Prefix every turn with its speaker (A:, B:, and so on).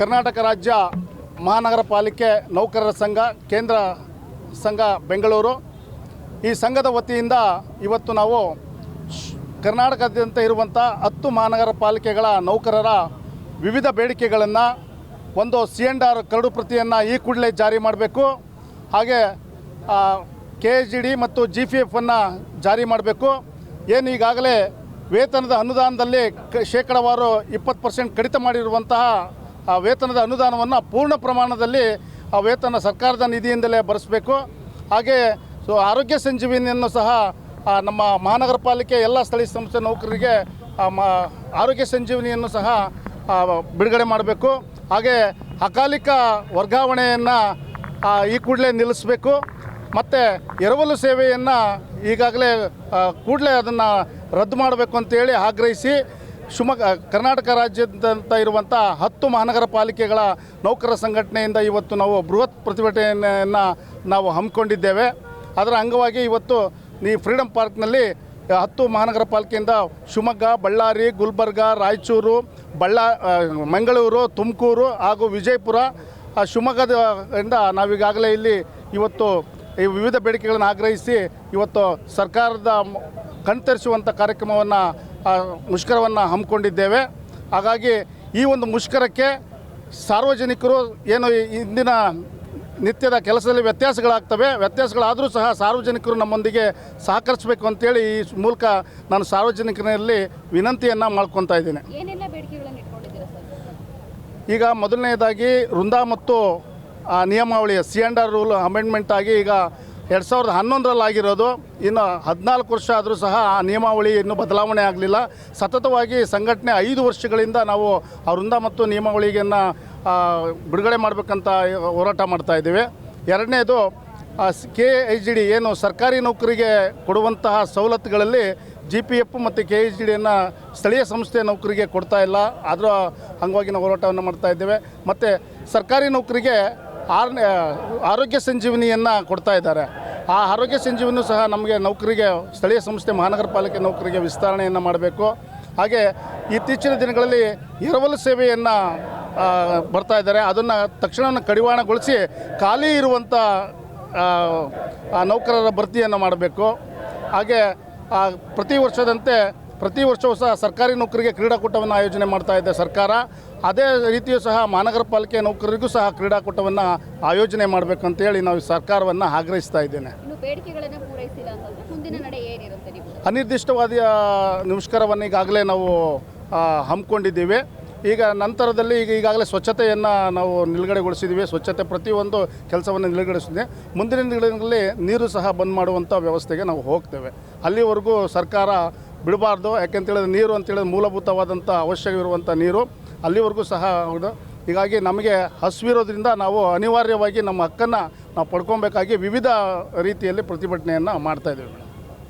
A: ಕರ್ನಾಟಕ ರಾಜ್ಯ ಮಹಾನಗರ ಪಾಲಿಕೆ ನೌಕರರ ಸಂಘ, ಕೇಂದ್ರ ಸಂಘ ಬೆಂಗಳೂರು. ಈ ಸಂಘದ ವತಿಯಿಂದ ಇವತ್ತು ನಾವು ಕರ್ನಾಟಕದಾದ್ಯಂತ ಇರುವಂಥ ಹತ್ತು ಮಹಾನಗರ ಪಾಲಿಕೆಗಳ ನೌಕರರ ವಿವಿಧ ಬೇಡಿಕೆಗಳನ್ನು, ಒಂದು ಸಿ ಎಂಡ್ ಆರ್ ಕರಡು ಪ್ರತಿಯನ್ನು ಈ ಕೂಡಲೇ ಜಾರಿ ಮಾಡಬೇಕು. ಹಾಗೆ ಕೆ ಜಿ ಡಿ ಮತ್ತು ಜಿ ಪಿ ಎಫನ್ನು ಜಾರಿ ಮಾಡಬೇಕು. ಏನು ಈಗಾಗಲೇ ವೇತನದ ಅನುದಾನದಲ್ಲಿ ಶೇಕಡವಾರು ಇಪ್ಪತ್ತು ಪರ್ಸೆಂಟ್ ಕಡಿತ ಮಾಡಿರುವಂತಹ ಆ ವೇತನದ ಅನುದಾನವನ್ನು ಪೂರ್ಣ ಪ್ರಮಾಣದಲ್ಲಿ ಆ ವೇತನ ಸರ್ಕಾರದ ನಿಧಿಯಿಂದಲೇ ಬರೆಸಬೇಕು. ಹಾಗೆ ಸೊ ಆರೋಗ್ಯ ಸಂಜೀವಿನಿಯನ್ನು ಸಹ ನಮ್ಮ ಮಹಾನಗರ ಪಾಲಿಕೆ ಎಲ್ಲ ಸ್ಥಳೀಯ ಸಂಸ್ಥೆ ನೌಕರರಿಗೆ ಆರೋಗ್ಯ ಸಂಜೀವಿನಿಯನ್ನು ಸಹ ಬಿಡುಗಡೆ ಮಾಡಬೇಕು. ಹಾಗೆ ಅಕಾಲಿಕ ವರ್ಗಾವಣೆಯನ್ನು ಈ ಕೂಡಲೇ ನಿಲ್ಲಿಸಬೇಕು. ಮತ್ತು ಎರವಲು ಸೇವೆಯನ್ನು ಈಗಾಗಲೇ ಕೂಡಲೇ ಅದನ್ನು ರದ್ದು ಮಾಡಬೇಕು ಅಂತೇಳಿ ಆಗ್ರಹಿಸಿ ಶಿವಮೊಗ್ಗ, ಕರ್ನಾಟಕ ರಾಜ್ಯದಂತ ಇರುವಂಥ ಹತ್ತು ಮಹಾನಗರ ಪಾಲಿಕೆಗಳ ನೌಕರ ಸಂಘಟನೆಯಿಂದ ಇವತ್ತು ನಾವು ಬೃಹತ್ ಪ್ರತಿಭಟನೆಯನ್ನು ನಾವು ಹಮ್ಮಿಕೊಂಡಿದ್ದೇವೆ. ಅದರ ಅಂಗವಾಗಿ ಇವತ್ತು ಈ ಫ್ರೀಡಮ್ ಪಾರ್ಕ್ನಲ್ಲಿ ಹತ್ತು ಮಹಾನಗರ ಪಾಲಿಕೆಯಿಂದ ಶಿವಮೊಗ್ಗ, ಬಳ್ಳಾರಿ, ಗುಲ್ಬರ್ಗ, ರಾಯಚೂರು, ಬಳ್ಳಾ ಮಂಗಳೂರು, ತುಮಕೂರು ಹಾಗೂ ವಿಜಯಪುರ ಶಿವಮೊಗ್ಗದಿಂದ ನಾವೀಗಾಗಲೇ ಇಲ್ಲಿ ಇವತ್ತು ಈ ವಿವಿಧ ಬೇಡಿಕೆಗಳನ್ನು ಆಗ್ರಹಿಸಿ ಇವತ್ತು ಸರ್ಕಾರದ ಕಣ್ತರಿಸುವಂಥ ಕಾರ್ಯಕ್ರಮವನ್ನು ಮುಷ್ಕರವನ್ನು ಹಮ್ಮಿಕೊಂಡಿದ್ದೇವೆ. ಹಾಗಾಗಿ ಈ ಒಂದು ಮುಷ್ಕರಕ್ಕೆ ಸಾರ್ವಜನಿಕರು ಏನು ಇಂದಿನ ನಿತ್ಯದ ಕೆಲಸದಲ್ಲಿ ವ್ಯತ್ಯಾಸಗಳಾಗ್ತವೆ. ವ್ಯತ್ಯಾಸಗಳಾದರೂ ಸಹ ಸಾರ್ವಜನಿಕರು ನಮ್ಮೊಂದಿಗೆ ಸಹಕರಿಸಬೇಕು ಅಂತೇಳಿ ಈ ಮೂಲಕ ನಾನು ಸಾರ್ವಜನಿಕರಲ್ಲಿ ವಿನಂತಿಯನ್ನು ಮಾಡ್ಕೊತಾ ಇದ್ದೀನಿ. ಈಗ ಮೊದಲನೆಯದಾಗಿ ವೃಂದ ಮತ್ತು ಆ, ನಿಯಮಾವಳಿಯ ಸಿ ಆರ್ ರೂಲ್ ಅಮೆಂಡ್ಮೆಂಟ್ ಆಗಿ ಈಗ ಎರಡು ಸಾವಿರದ ಹನ್ನೊಂದರಲ್ಲಿ ಆಗಿರೋದು ಇನ್ನು ಹದಿನಾಲ್ಕು ವರ್ಷ ಆದರೂ ಸಹ ಆ ನಿಯಮಾವಳಿ ಇನ್ನೂ ಬದಲಾವಣೆ ಆಗಲಿಲ್ಲ. ಸತತವಾಗಿ ಸಂಘಟನೆ ಐದು ವರ್ಷಗಳಿಂದ ನಾವು ಆ ವೃಂದ ಮತ್ತು ನಿಯಮಾವಳಿಯನ್ನು ಬಿಡುಗಡೆ ಮಾಡಬೇಕಂತ ಹೋರಾಟ ಮಾಡ್ತಾ ಇದ್ದೀವಿ. ಎರಡನೇದು ಕೆ ಎಚ್ ಡಿ ಏನು ಸರ್ಕಾರಿ ನೌಕರಿಗೆ ಕೊಡುವಂತಹ ಸವಲತ್ತುಗಳಲ್ಲಿ ಜಿ ಪಿ ಎಫ್ ಮತ್ತು ಕೆ ಎಚ್ ಡಿಯನ್ನು ಸ್ಥಳೀಯ ಸಂಸ್ಥೆ ನೌಕರಿಗೆ ಕೊಡ್ತಾ ಇಲ್ಲ. ಅದರ ಅಂಗವಾಗಿ ನಾವು ಹೋರಾಟವನ್ನು ಮಾಡ್ತಾ ಇದ್ದೇವೆ. ಮತ್ತು ಸರ್ಕಾರಿ ನೌಕರಿಗೆ ಆರೋಗ್ಯ ಸಂಜೀವನಿಯನ್ನು ಕೊಡ್ತಾ ಇದ್ದಾರೆ. ಆ ಆರೋಗ್ಯ ಸಂಜೀವನಿ ಸಹ ನಮಗೆ ನೌಕರಿಗೆ, ಸ್ಥಳೀಯ ಸಂಸ್ಥೆ ಮಹಾನಗರ ಪಾಲಿಕೆ ನೌಕರಿಗೆ ವಿಸ್ತರಣೆಯನ್ನು ಮಾಡಬೇಕು. ಹಾಗೆ ಇತ್ತೀಚಿನ ದಿನಗಳಲ್ಲಿ ಎರವಲು ಸೇವೆಯನ್ನು ಬರ್ತಾ ಇದ್ದಾರೆ. ಅದನ್ನು ತಕ್ಷಣ ಕಡಿವಾಣಗೊಳಿಸಿ ಖಾಲಿ ಇರುವಂಥ ನೌಕರರ ಭರ್ತಿಯನ್ನು ಮಾಡಬೇಕು. ಹಾಗೆ ಪ್ರತಿ ವರ್ಷದಂತೆ ಪ್ರತಿ ವರ್ಷವೂ ಸಹ ಸರ್ಕಾರಿ ನೌಕರಿಗೆ ಕ್ರೀಡಾಕೂಟವನ್ನು ಆಯೋಜನೆ ಮಾಡ್ತಾ ಇದೆ ಸರ್ಕಾರ. ಅದೇ ರೀತಿಯೂ ಸಹ ಮಹಾನಗರ ಪಾಲಿಕೆ ನೌಕರರಿಗೂ ಸಹ ಕ್ರೀಡಾಕೂಟವನ್ನು ಆಯೋಜನೆ ಮಾಡಬೇಕು ಅಂತೇಳಿ ನಾವು ಸರ್ಕಾರವನ್ನು ಆಗ್ರಹಿಸ್ತಾ ಇದ್ದೇನೆ. ಅನಿರ್ದಿಷ್ಟವಾದ ನಮಸ್ಕಾರವನ್ನು ಈಗಾಗಲೇ ನಾವು ಹಮ್ಮಿಕೊಂಡಿದ್ದೀವಿ. ಈಗ ನಂತರದಲ್ಲಿ ಈಗ ಈಗಾಗಲೇ ಸ್ವಚ್ಛತೆಯನ್ನು ನಾವು ನಿಲುಗಡೆಗೊಳಿಸಿದ್ದೀವಿ. ಸ್ವಚ್ಛತೆ ಪ್ರತಿಯೊಂದು ಕೆಲಸವನ್ನು ನಿಲುಗಡೆಸಿದೆ ಮುಂದಿನ ದಿನಗಳಲ್ಲಿ ನೀರು ಸಹ ಬಂದ್ ಮಾಡುವಂಥ ವ್ಯವಸ್ಥೆಗೆ ನಾವು ಹೋಗ್ತೇವೆ. ಅಲ್ಲಿವರೆಗೂ ಸರ್ಕಾರ ಬಿಡಬಾರ್ದು. ಯಾಕೆಂತೇಳಿದ್ರೆ ನೀರು ಅಂತೇಳಿದ್ರೆ ಮೂಲಭೂತವಾದಂಥ ಅವಶ್ಯಕವಿರುವಂಥ ನೀರು ಅಲ್ಲಿವರೆಗೂ ಸಹ ಹೌದು. ಹೀಗಾಗಿ ನಮಗೆ ಹಸಿವಿರೋದ್ರಿಂದ ನಾವು ಅನಿವಾರ್ಯವಾಗಿ ನಮ್ಮ ಹಕ್ಕನ್ನು ನಾವು ಪಡ್ಕೊಬೇಕಾಗಿ ವಿವಿಧ ರೀತಿಯಲ್ಲಿ ಪ್ರತಿಭಟನೆಯನ್ನು ಮಾಡ್ತಾ ಇದ್ದೀವಿ.